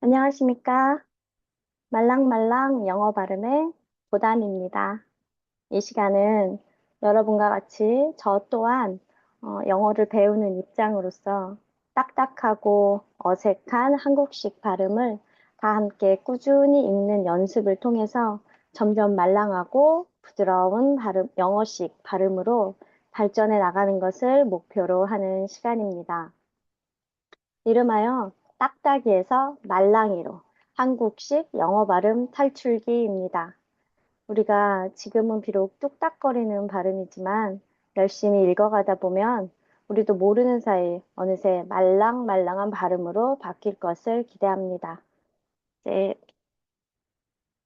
안녕하십니까? 말랑말랑 영어 발음의 고단입니다. 이 시간은 여러분과 같이 저 또한 어, 영어를 배우는 입장으로서 딱딱하고 어색한 한국식 발음을 다 함께 꾸준히 읽는 연습을 통해서 점점 말랑하고 부드러운 발음, 영어식 발음으로 발전해 나가는 것을 목표로 하는 시간입니다. 이름하여 딱딱이에서 말랑이로 한국식 영어 발음 탈출기입니다. 우리가 지금은 비록 뚝딱거리는 발음이지만 열심히 읽어가다 보면 우리도 모르는 사이 어느새 말랑말랑한 발음으로 바뀔 것을 기대합니다. 이제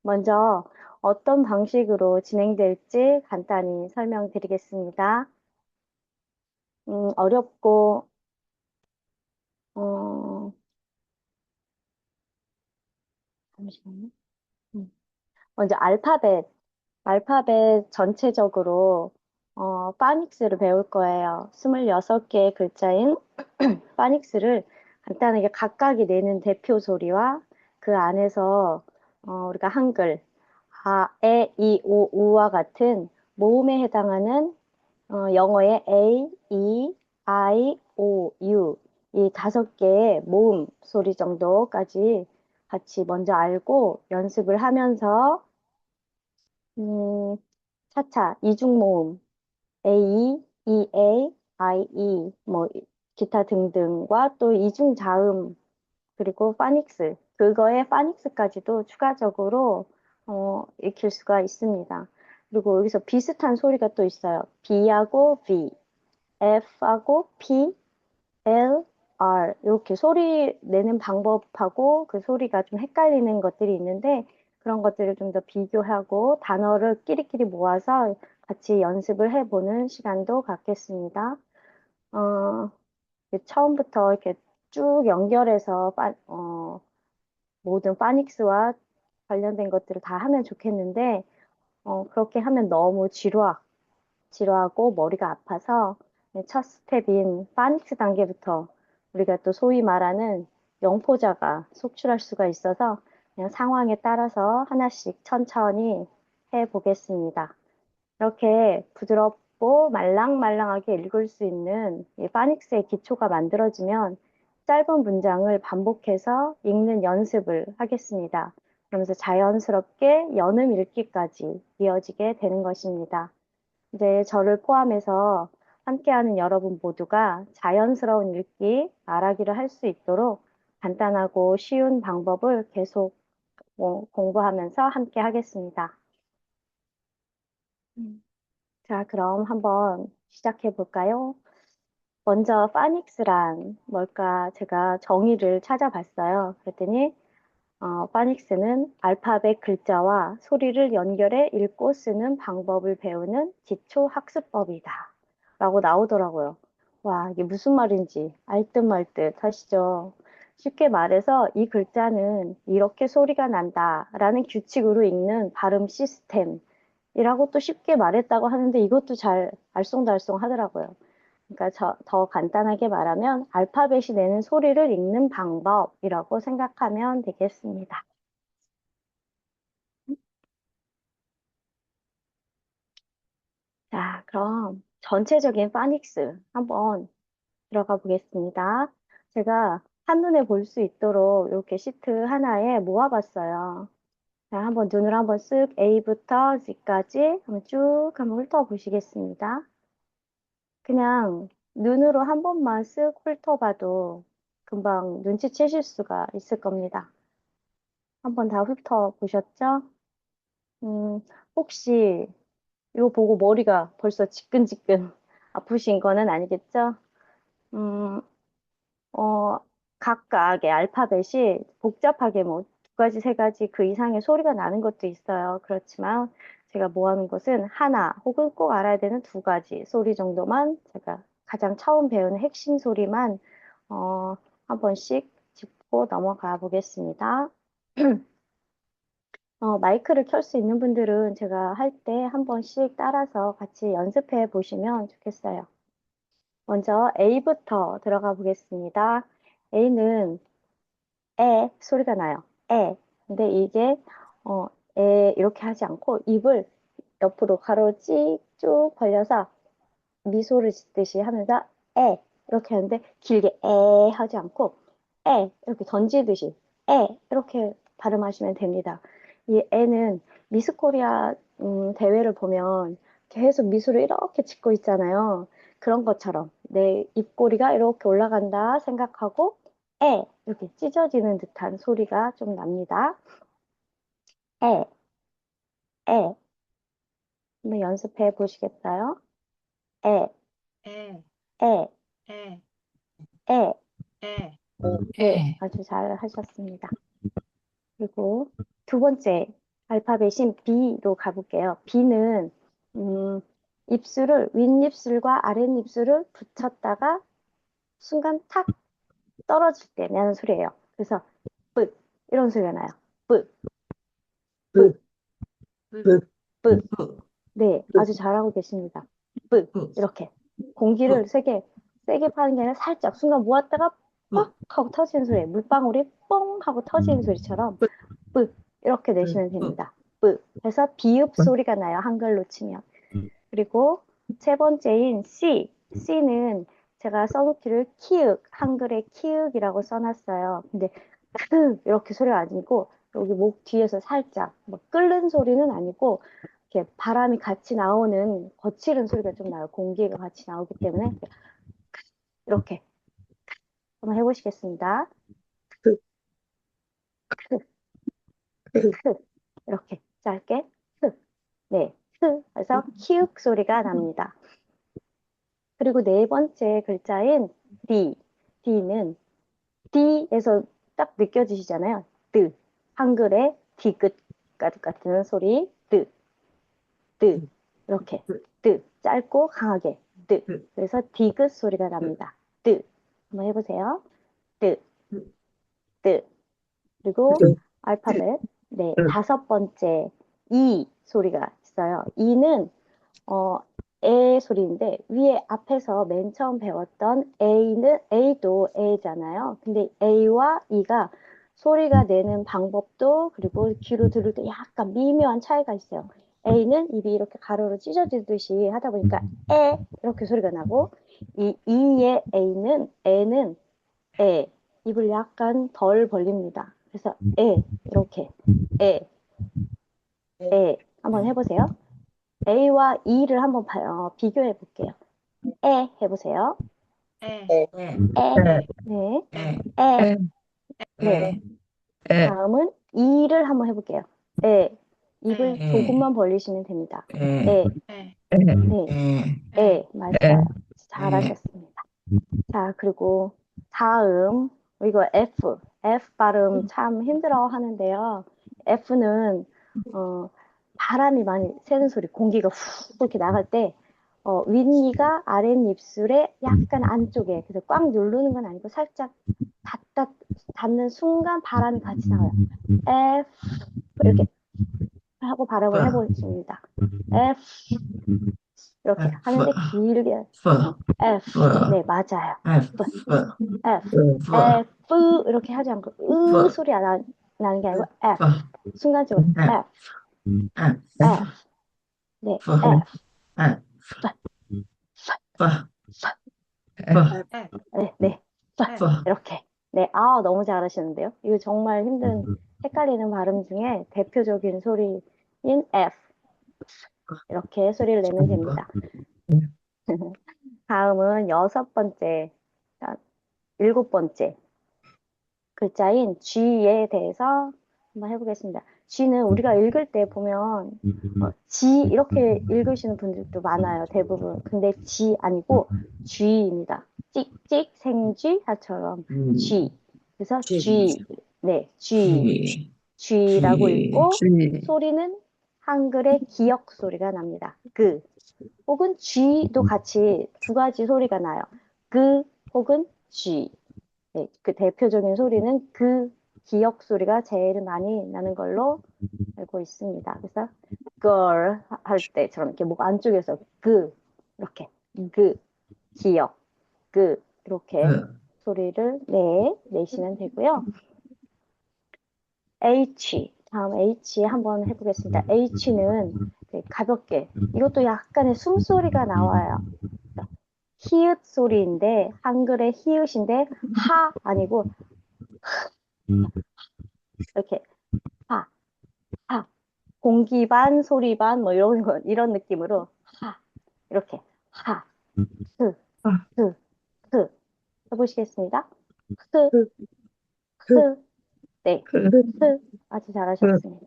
먼저 어떤 방식으로 진행될지 간단히 설명드리겠습니다. 음, 어렵고 어, 잠시만요. 음. 먼저 알파벳, 알파벳 전체적으로 어, 파닉스를 배울 거예요. 26개의 글자인 파닉스를 간단하게 각각이 내는 대표 소리와 그 안에서 어, 우리가 한글 아, 에, 이, 오, 우와 같은 모음에 해당하는 어, 영어의 A, E, I, O, U 이 다섯 개의 모음 소리 정도까지 같이 먼저 알고 연습을 하면서 음, 차차 이중 모음 A, EA, IE 뭐 기타 등등과 또 이중 자음 그리고 파닉스 그거에 파닉스까지도 추가적으로 어, 익힐 수가 있습니다. 그리고 여기서 비슷한 소리가 또 있어요. B하고 V, F하고 P, L, R 이렇게 소리 내는 방법하고 그 소리가 좀 헷갈리는 것들이 있는데 그런 것들을 좀 더 비교하고 단어를 끼리끼리 모아서 같이 연습을 해보는 시간도 갖겠습니다. 어, 처음부터 이렇게 쭉 연결해서 파, 어, 모든 파닉스와 관련된 것들을 다 하면 좋겠는데 어, 그렇게 하면 너무 지루하, 지루하고 머리가 아파서 첫 스텝인 파닉스 단계부터 우리가 또 소위 말하는 영포자가 속출할 수가 있어서 그냥 상황에 따라서 하나씩 천천히 해 보겠습니다. 이렇게 부드럽고 말랑말랑하게 읽을 수 있는 이 파닉스의 기초가 만들어지면 짧은 문장을 반복해서 읽는 연습을 하겠습니다. 그러면서 자연스럽게 연음 읽기까지 이어지게 되는 것입니다. 이제 저를 포함해서 함께하는 여러분 모두가 자연스러운 읽기, 말하기를 할 수 있도록 간단하고 쉬운 방법을 계속 뭐 공부하면서 함께 하겠습니다. 음. 자, 그럼 한번 시작해 볼까요? 먼저 파닉스란 뭘까 제가 정의를 찾아봤어요. 그랬더니 어, 파닉스는 알파벳 글자와 소리를 연결해 읽고 쓰는 방법을 배우는 기초 학습법이다. 라고 나오더라고요. 와, 이게 무슨 말인지 알 듯 말 듯 하시죠? 쉽게 말해서 이 글자는 이렇게 소리가 난다 라는 규칙으로 읽는 발음 시스템이라고 또 쉽게 말했다고 하는데 이것도 잘 알쏭달쏭 하더라고요. 그러니까 저, 더 간단하게 말하면 알파벳이 내는 소리를 읽는 방법이라고 생각하면 되겠습니다. 자, 그럼 전체적인 파닉스 한번 들어가 보겠습니다. 제가 한눈에 볼 수 있도록 이렇게 시트 하나에 모아봤어요. 자, 한번 눈을 한번 쓱 A부터 Z까지 한번 쭉 한번 훑어보시겠습니다. 그냥 눈으로 한 번만 쓱 훑어봐도 금방 눈치채실 수가 있을 겁니다. 한번 다 훑어보셨죠? 음, 혹시 이거 보고 머리가 벌써 지끈지끈 아프신 거는 아니겠죠? 음, 어, 각각의 알파벳이 복잡하게 뭐 두 가지, 세 가지 그 이상의 소리가 나는 것도 있어요. 그렇지만 제가 모아놓은 것은 하나 혹은 꼭 알아야 되는 두 가지 소리 정도만 제가 가장 처음 배우는 핵심 소리만 어, 한 번씩 짚고 넘어가 보겠습니다. 어, 마이크를 켤 수 있는 분들은 제가 할 때 한 번씩 따라서 같이 연습해 보시면 좋겠어요. 먼저 A부터 들어가 보겠습니다. A는 에 소리가 나요. 에. 근데 이게 어, 에 이렇게 하지 않고 입을 옆으로 가로 찍쭉 벌려서 미소를 짓듯이 하면서 에 이렇게 하는데 길게 에 하지 않고 에 이렇게 던지듯이 에 이렇게 발음하시면 됩니다. 이 에는 미스코리아 음, 대회를 보면 계속 미소를 이렇게 짓고 있잖아요. 그런 것처럼 내 입꼬리가 이렇게 올라간다 생각하고 에 이렇게 찢어지는 듯한 소리가 좀 납니다. 에, 에. 한번 연습해 보시겠어요? 에, 에, 에, 에, 에. 에, 네, 아주 잘 하셨습니다. 그리고 두 번째 알파벳인 B로 가볼게요. B는 음, 입술을 윗입술과 아랫입술을 붙였다가 순간 탁 떨어질 때 나는 소리예요. 그래서 뿌 이런 소리가 나요. 뿌, 뿌, 뿌. 뿌, 네, 아주 잘하고 계십니다. 뿌. 뿌, 이렇게. 공기를 세게 세게 파는 게 아니라 살짝 순간 모았다가 뻑 하고 터지는 소리, 물방울이 뻥 하고 터지는 소리처럼 뿌 이렇게 내시면 됩니다. 뿌 해서 비읍 소리가 나요. 한글로 치면. 그리고 세 번째인 C, C는 제가 써놓기를 키읔, 한글에 키읔이라고 써놨어요. 근데 크 이렇게 소리가 아니고 여기 목 뒤에서 살짝 뭐 끓는 소리는 아니고 이렇게 바람이 같이 나오는 거칠은 소리가 좀 나요. 공기가 같이 나오기 때문에 이렇게 한번 해보시겠습니다. 크, 크, 크. 이렇게 짧게 크. 네, 크. 그래서 키읔 소리가 납니다. 그리고 네 번째 글자인 D. D는 D에서 딱 느껴지시잖아요. 뜨. 한글의 디귿 같은 소리. 뜨. 뜨. 이렇게. 뜨. 짧고 강하게. 뜨. 그래서 디귿 소리가 납니다. 뜨. 한번 해보세요. 뜨. 뜨. 그리고 알파벳. 네, 다섯 번째 이 소리가 있어요. 이는 어, 에 소리인데 위에 앞에서 맨 처음 배웠던 A는 A도 A잖아요. 근데 A와 E가 소리가 내는 방법도 그리고 귀로 들을 때 약간 미묘한 차이가 있어요. A는 입이 이렇게 가로로 찢어지듯이 하다 보니까 에 이렇게 소리가 나고 이 E의 A는 에는 에 입을 약간 덜 벌립니다. 그래서 에 이렇게. 에 에 한번 해보세요. A와 E를 한번 봐- 어, 비교해 볼게요. 에 해보세요. 에, 에, 에, 네, 에, 에, 에, 네. 다음은 E를 한번 해볼게요. 에, 입을 에. 조금만 벌리시면 됩니다. 에, 에, 에, 네, 에, 에, 맞아요. 잘하셨습니다. 자, 그리고 다음 이거 F, F 발음 참 힘들어 하는데요. F는 어, 바람이 많이 새는 소리, 공기가 훅 이렇게 나갈 때 어, 윗니가 아랫입술에 약간 안쪽에 그래서 꽉 누르는 건 아니고 살짝 닿다, 닿는 순간 바람이 같이 나와요. F 이렇게 하고 발음을 해보겠습니다. F 이렇게 하는데 길게 프, F 네 맞아요. F, F F 이렇게 하지 않고 으 소리 안 나, 나는 게 아니고 F F, 순간적으로 F. F F, F 네 F, F F, F, 네, 네 F, 이렇게 네, 아 너무 잘하시는데요. 이거 정말 힘든 헷갈리는 발음 중에 대표적인 소리인 F 이렇게 소리를 내면 됩니다. 다음은 여섯 번째, 자, 일곱 번째 글자인 G에 대해서 한번 해보겠습니다. G는 우리가 읽을 때 보면 어, G 이렇게 읽으시는 분들도 많아요. 대부분. 근데 G 아니고 G입니다. 찍찍 생쥐처럼 G. 그래서 G. 네, G. G라고 읽고 소리는 한글의 기역 소리가 납니다. 그 혹은 G도 같이 두 가지 소리가 나요. 그 혹은 G. 네, 그 대표적인 소리는 그 기역 소리가 제일 많이 나는 걸로 알고 있습니다. 그래서 girl 할 때처럼 이렇게 목 안쪽에서 그 이렇게 그 기역 그 이렇게 소리를 내 내시면 되고요. H. 다음 H 한번 해보겠습니다. H는 가볍게. 이것도 약간의 숨소리가 나와요. 히읗 소리인데, 한글의 히읗인데, 하 아니고, 이렇게, 하, 하. 공기 반, 소리 반, 뭐 이런 거, 이런 느낌으로, 하. 이렇게, 하, 흐, 흐, 흐. 해보시겠습니다. 흐, 흐. 네, 흐. 아주 잘하셨습니다.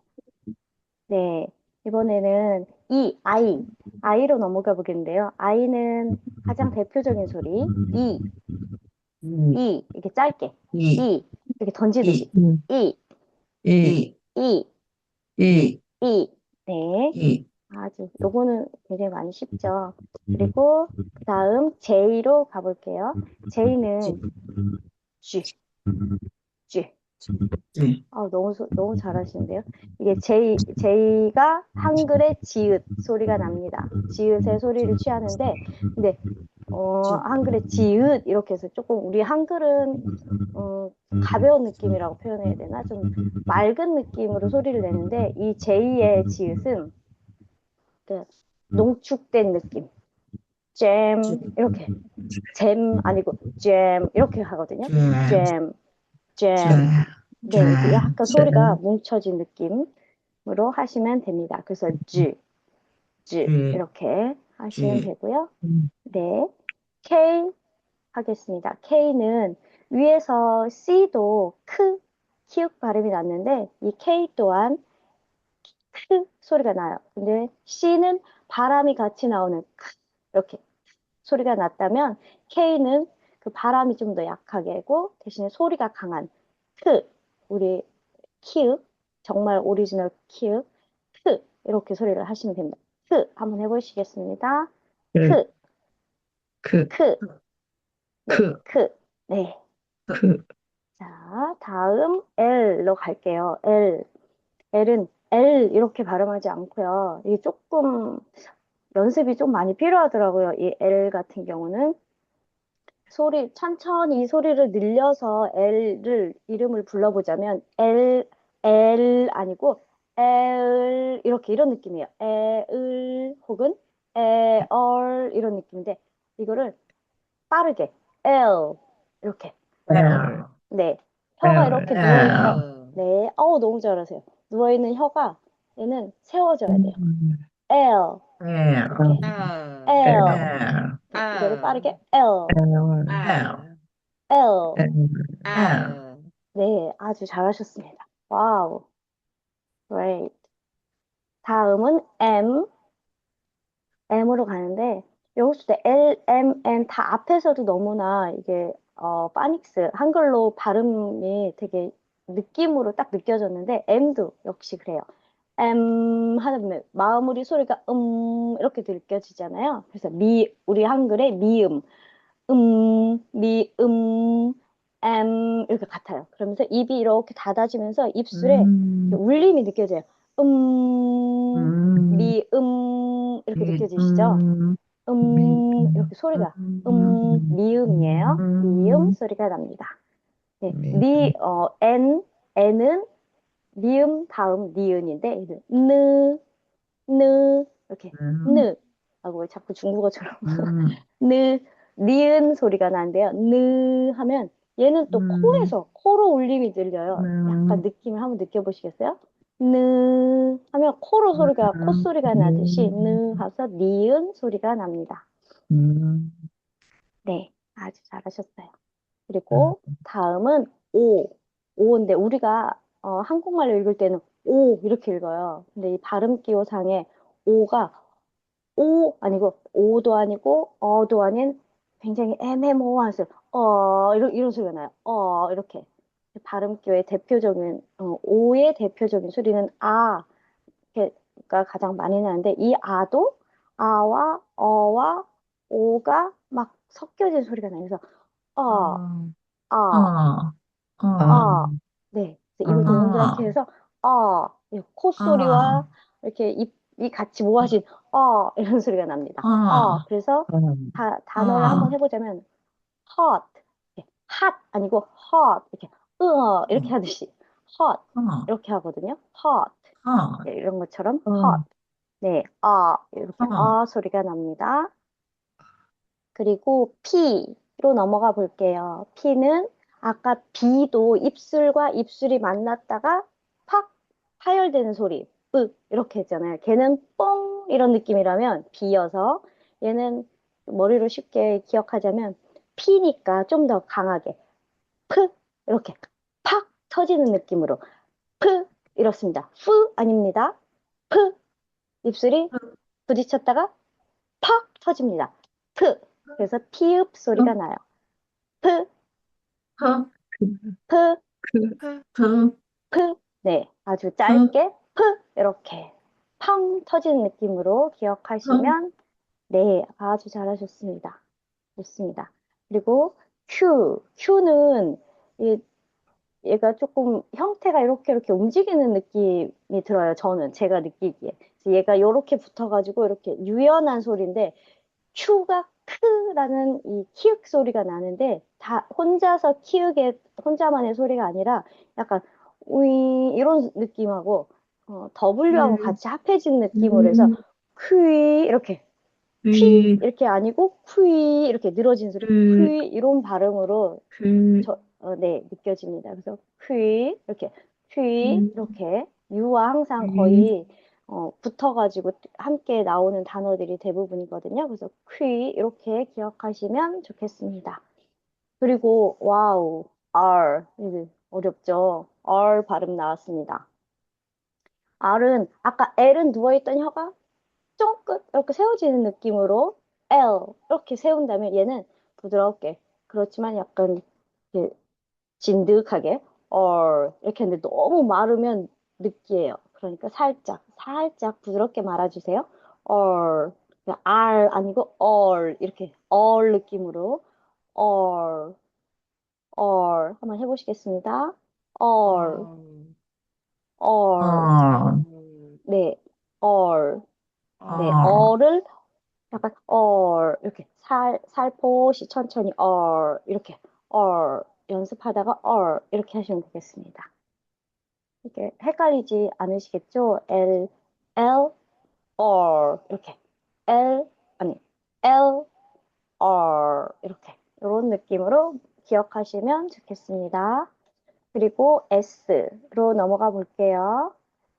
네, 이번에는 이, 아이. 아이로 넘어가 보겠는데요. 아이는 가장 대표적인 소리. 이, 이. 이렇게 짧게. 이, 이. 이렇게 던지듯이. 이, 이, 이, 이, 이. 네, 이, 아주, 요거는 굉장히 많이 쉽죠. 그리고 그 다음 J로 가볼게요. J는 G, G. 이, 아, 너무, 소- 너무 잘하시는데요. 이게 J, J가 한글의 지읒 소리가 납니다. 지읒의 소리를 취하는데, 근데, 어, 한글의 지읒 이렇게 해서 조금 우리 한글은, 어, 가벼운 느낌이라고 표현해야 되나? 좀 맑은 느낌으로 소리를 내는데, 이 J의 지읒은, 그, 농축된 느낌. 잼, 이렇게. 잼 아니고, 잼, 이렇게 하거든요. 잼, 잼, 네, 약간 소리가 뭉쳐진 느낌으로 하시면 됩니다. 그래서 G, G G, 이렇게 하시면. 되고요. 음, 네, K 하겠습니다. K는 위에서 C도 크, 키읔 발음이 났는데 이 K 또한 크 소리가 나요. 근데 C는 바람이 같이 나오는 크 이렇게 소리가 났다면 K는 그 바람이 좀 더 약하게고 대신에 소리가 강한 크 우리 키읔 정말 오리지널 키읔 크 이렇게 소리를 하시면 됩니다. 크 한번 해보시겠습니다. 크, 크, 크, 크, 크, 크. 네. 크, 자, 다음 L로 갈게요. L. L은 L 이렇게 발음하지 않고요. 이게 조금 연습이 좀 많이 필요하더라고요. 이 L 같은 경우는 소리 천천히 이 소리를 늘려서 L를 이름을 불러보자면 L L 아니고 L 이렇게 이런 느낌이에요. L 혹은 L 이런 느낌인데 이거를 빠르게 L 이렇게. L, 네. 혀가 L, 이렇게. 누워있는 네. 어우 너무 잘하세요. 누워있는 혀가 얘는 세워져야 돼요. L. L, L. L, 이거를 빠르게 L L, 아, 아, 네, 아주 잘하셨습니다. 와우. Great. 다음은 M. M으로 가는데, 여기서 때 L, M, N 다 앞에서도 너무나 이게, 어, 파닉스, 한글로 발음이 되게 느낌으로 딱 느껴졌는데, M도 역시 그래요. M 하면 마무리 소리가 음, 이렇게 느껴지잖아요. 그래서 미, 우리 한글의 미음, 음, 미, 음, M 이렇게 같아요. 그러면서 입이 이렇게 닫아지면서 입술에 음, 울림이 느껴져요. 음, 음, 미, 음, 이렇게 미, 느껴지시죠? 음, 음, 이렇게 소리가, 음, 미음이에요. 미음 소리가 납니다. 네, 미음. 니, 어, N, N은 미음 다음 니은인데, 느, 느, 이렇게, 음, 느. 하고 왜 자꾸 중국어처럼 음, 느, 니은 소리가 나는데요. 느 하면 얘는 또 음. 코에서 코로 울림이 들려요. 음. 약간 느낌을 한번 느껴보시겠어요? 느 하면 코로 소리가 음. 콧소리가 나듯이 느 하서 니은 소리가 납니다. 음, 네, 아주 잘하셨어요. 그리고 다음은 오. 오인데 우리가 어, 한국말로 읽을 때는 오 이렇게 읽어요. 근데 이 발음 기호상에 오가 오 아니고 오도 아니고 어도 아닌 굉장히 애매모호한 소리, 어 이런 이런 소리가 나요. 어 이렇게 발음 기호의 대표적인 어, 오의 대표적인 소리는 아가 가장 많이 나는데 이 아도 아와 어와 오가 막 섞여진 소리가 나요. 그래서 어, 아, 어, 어, 아, 네. 그래서 입을 아. 동그랗게 해서 아, 이 콧소리와 이렇게 입이 같이 모아진 아 이런 소리가 납니다. 아. 아, 그래서 음, 다, 단어를 아. 한번 해보자면 hot, hot 아니고 hot 이렇게 으어 이렇게 하듯이 hot 어, 이렇게 하거든요. hot 어, 네, 이런 것처럼 어. hot. 네, 아 이렇게 어. 아 소리가 납니다. 그리고 P로 넘어가 볼게요. P는 아까 B도 입술과 입술이 만났다가 팍 파열되는 소리, 으 이렇게 했잖아요. 걔는 뽕 이런 느낌이라면 B여서 얘는 머리로 쉽게 기억하자면 P니까 좀 더 강하게 프 이렇게 팍 터지는 느낌으로 프 이렇습니다. 푸 아닙니다. 프 입술이 부딪혔다가 팍 터집니다. 프 그래서 피읍 소리가 나요. 프, 프, 프, 그, 프, 프. 네, 아주 짧게 프 이렇게 팡 터지는 느낌으로 기억하시면 네, 아주 잘하셨습니다. 좋습니다. 그리고 Q, Q는 이 얘가 조금 형태가 이렇게 이렇게 움직이는 느낌이 들어요. 저는 제가 느끼기에. 얘가 이렇게 붙어가지고 이렇게 유연한 소리인데 Q가 크라는 이 키읔 소리가 나는데 다 혼자서 키읔의 혼자만의 소리가 아니라 약간 우이 이런 느낌하고 어, W하고 음. 같이 합해진 느낌으로 해서 음. 퀴 이렇게 퀴 휘, 이렇게 아니고 퀴 이렇게 늘어진 소리 음. 퀴 이런 발음으로 그, 저, 어, 네, 느껴집니다. 그래서 퀴 이렇게 퀴 음. 이렇게 유와 항상 음. 거의 어, 붙어가지고 함께 나오는 단어들이 대부분이거든요. 그래서 퀴 이렇게 기억하시면 좋겠습니다. 그리고 와우, R 어렵죠. R 발음 나왔습니다. R은 아까 L은 누워있던 혀가 쫑긋 이렇게 세워지는 느낌으로 L 이렇게 세운다면 얘는 부드럽게 그렇지만 약간 진득하게 R 이렇게 했는데 너무 마르면 느끼해요. 그러니까 살짝 살짝 부드럽게 말아주세요. 그냥 R 아니고 R 이렇게 R 느낌으로 R R 한번 해보시겠습니다. R 어, 음, 네 R 네, 어. 어를 약간 어 이렇게 살 살포시 천천히 어 이렇게 어 연습하다가 어 이렇게 하시면 되겠습니다. 이렇게 헷갈리지 않으시겠죠? L L R 이렇게 L 아니 L R 이렇게 이런 느낌으로 기억하시면 좋겠습니다. 그리고 S로 넘어가 볼게요.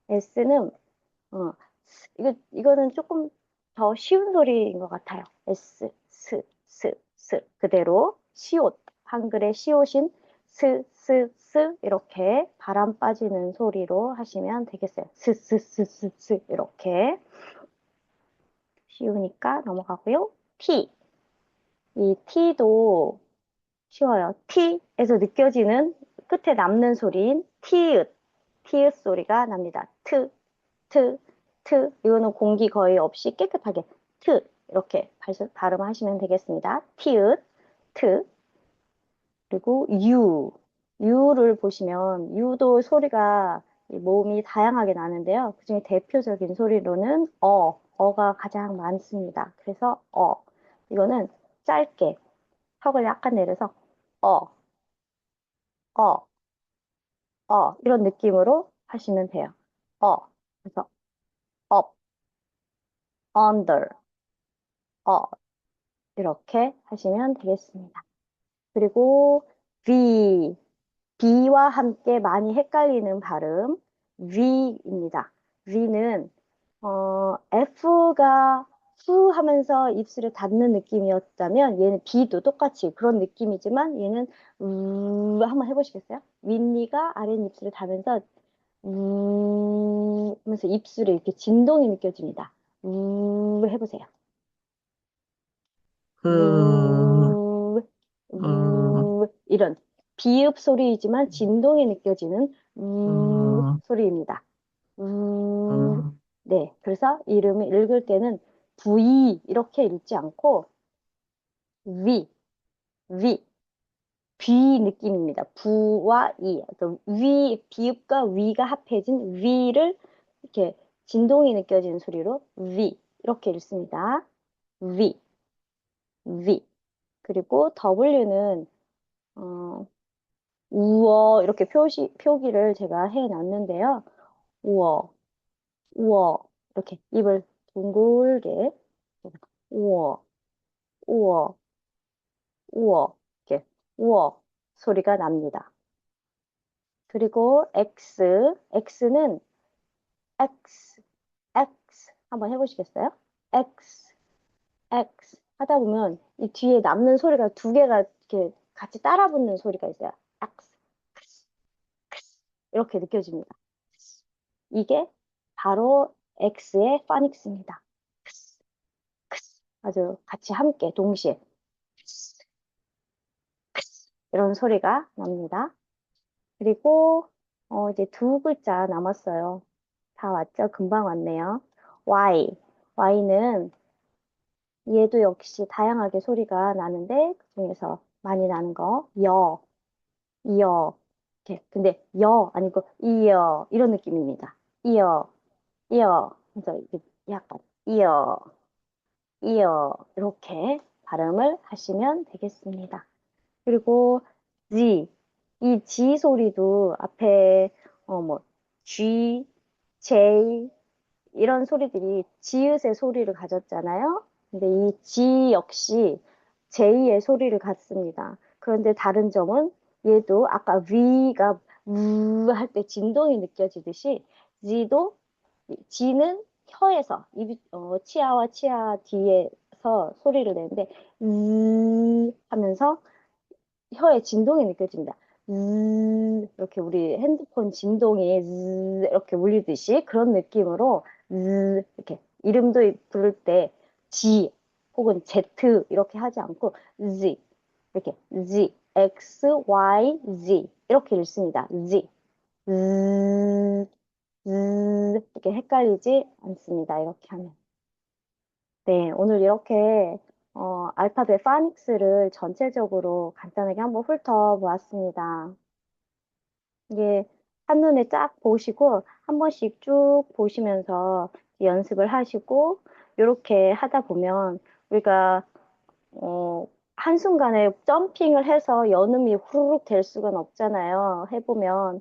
S는 어, 이거 이거는 조금 더 쉬운 소리인 것 같아요. S, 스, 스, 스 그대로 시옷 한글의 시옷인 스, 스, 스 이렇게 바람 빠지는 소리로 하시면 되겠어요. 스, 스, 스, 스, 스 이렇게 쉬우니까 넘어가고요. T 이 T도 쉬워요. T에서 느껴지는 끝에 남는 소리인 티읕 티읕 소리가 납니다. 트, 트, 트 이거는 공기 거의 없이 깨끗하게 트 이렇게 발- 발음하시면 되겠습니다. 티읕 트 그리고 유 유를 보시면 유도 소리가 이 모음이 다양하게 나는데요. 그중에 대표적인 소리로는 어 어가 가장 많습니다. 그래서 어 이거는 짧게 턱을 약간 내려서 어 어, 어, 이런 느낌으로 하시면 돼요. 어, 그래서 up, under, 어, 이렇게 하시면 되겠습니다. 그리고 V, B와 함께 많이 헷갈리는 발음, V입니다. V는 어, F가 후 하면서 입술에 닿는 느낌이었다면 얘는 B도 똑같이 그런 느낌이지만 얘는 우 한번 해보시겠어요? 윗니가 아랫입술에 닿으면서 우 하면서 입술에 이렇게 진동이 느껴집니다. 우 해보세요. 그, 우, 음. 우 이런 비읍 소리이지만 진동이 느껴지는 우 음. 소리입니다. 우 음. 네, 그래서 이름을 읽을 때는 V 이렇게 읽지 않고 위, 위, 귀 느낌입니다. 부와 이, 어떤 위, 비읍과 위가 합해진 위를 이렇게 진동이 느껴지는 소리로 위 이렇게 읽습니다. 위, 위. 그리고 W는 어, 우어 이렇게 표시 표기를 제가 해 놨는데요. 우어, 우어 이렇게 입을 둥글게 우어, 우어, 우어 이렇게 우어 소리가 납니다. 그리고 X, X는 X, X 한번 해보시겠어요? X, X 하다 보면 이 뒤에 남는 소리가 두 개가 이렇게 같이 따라 붙는 소리가 있어요. 이렇게 느껴집니다. 이게 바로 X의 파닉스입니다. 아주 같이 함께 동시에 이런 소리가 납니다. 그리고 어, 이제 두 글자 남았어요. 다 왔죠? 금방 왔네요. Y. Y는 얘도 역시 다양하게 소리가 나는데 그중에서 많이 나는 거 여, 이어 이렇게 근데 여 아니고 이어 이런 느낌입니다. 이어, 이어 그래서 약간 이어, 이어 이렇게 발음을 하시면 되겠습니다. 그리고 Z, 이 G 소리도 앞에 어 뭐 G, J 이런 소리들이 지읒의 소리를 가졌잖아요. 근데 이 G 역시 J의 소리를 갖습니다. 그런데 다른 점은 얘도 아까 V가 우 할 때 진동이 느껴지듯이 G도 G는 혀에서 입이 어, 치아와 치아 뒤에서 소리를 내는데 으 하면서 혀에 진동이 느껴집니다. 음, 이렇게 우리 핸드폰 진동이 즈 이렇게 울리듯이 그런 느낌으로 즈 이렇게 이름도 부를 때 G 혹은 Z 이렇게 하지 않고 Z 이렇게 Z X Y Z 이렇게 읽습니다. Z Z Z 이렇게 헷갈리지 않습니다. 이렇게 하면. 네, 오늘 이렇게 어, 알파벳 파닉스를 전체적으로 간단하게 한번 훑어보았습니다. 이게 한눈에 쫙 보시고 한 번씩 쭉 보시면서 연습을 하시고 이렇게 하다 보면 우리가 어, 한순간에 점핑을 해서 연음이 후루룩 될 수가 없잖아요. 해보면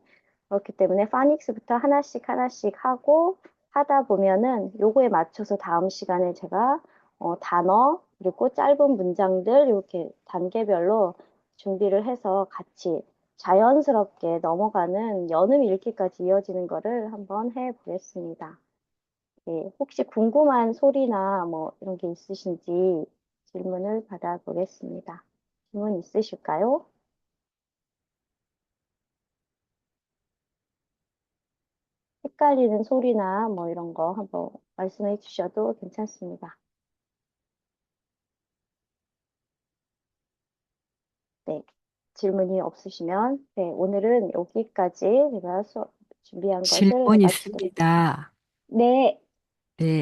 그렇기 때문에 파닉스부터 하나씩 하나씩 하고 하다 보면은 요거에 맞춰서 다음 시간에 제가 어, 단어 그리고 짧은 문장들 이렇게 단계별로 준비를 해서 같이 자연스럽게 넘어가는 연음 읽기까지 이어지는 거를 한번 해 보겠습니다. 예, 혹시 궁금한 소리나 뭐 이런 게 있으신지 질문을 받아보겠습니다. 질문 있으실까요? 헷갈리는 소리나 뭐 이런 거 한번 말씀해 주셔도 괜찮습니다. 네, 질문이 없으시면, 네, 오늘은 여기까지 제가 수업 준비한 것을 질문 마치도록. 있습니다. 네,